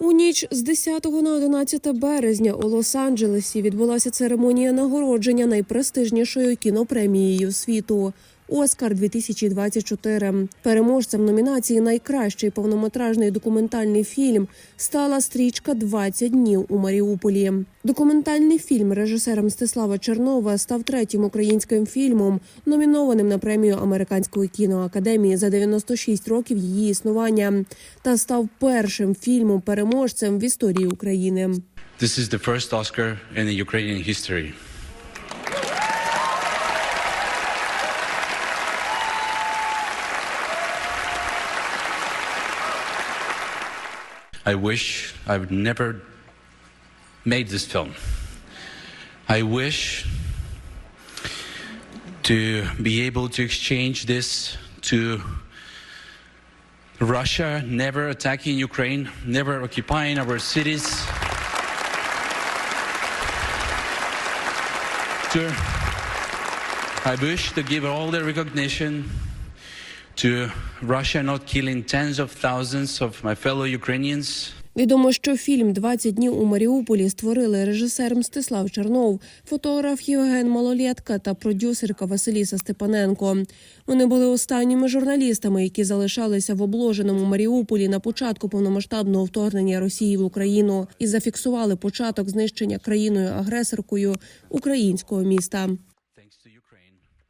У ніч з 10 на 11 березня у Лос-Анджелесі відбулася церемонія нагородження найпрестижнішою кінопремією світу. Оскар 2024 Переможцем номінації Найкращий повнометражний документальний фільм стала стрічка «20 днів у Маріуполі. Документальний фільм режисера Мстислава Чернова став третім українським фільмом, номінованим на премію Американської кіноакадемії за 96 років її існування, та став першим фільмом переможцем в історії України. This is the first Oscar in the Ukrainian history. I wish I would never made this film. I wish to be able to exchange this to Russia never attacking Ukraine, never occupying our cities. I wish to give all the recognition to Russia not killing tens of thousands of my fellow Ukrainians. Відомо, що фільм «20 днів у Маріуполі створили режисер Мстислав Чернов, фотограф Євген Малолєтка та продюсерка Василіса Степаненко. Вони були останніми журналістами, які залишалися в обложеному Маріуполі на початку повномасштабного вторгнення Росії в Україну і зафіксували початок знищення країною агресоркою українського міста.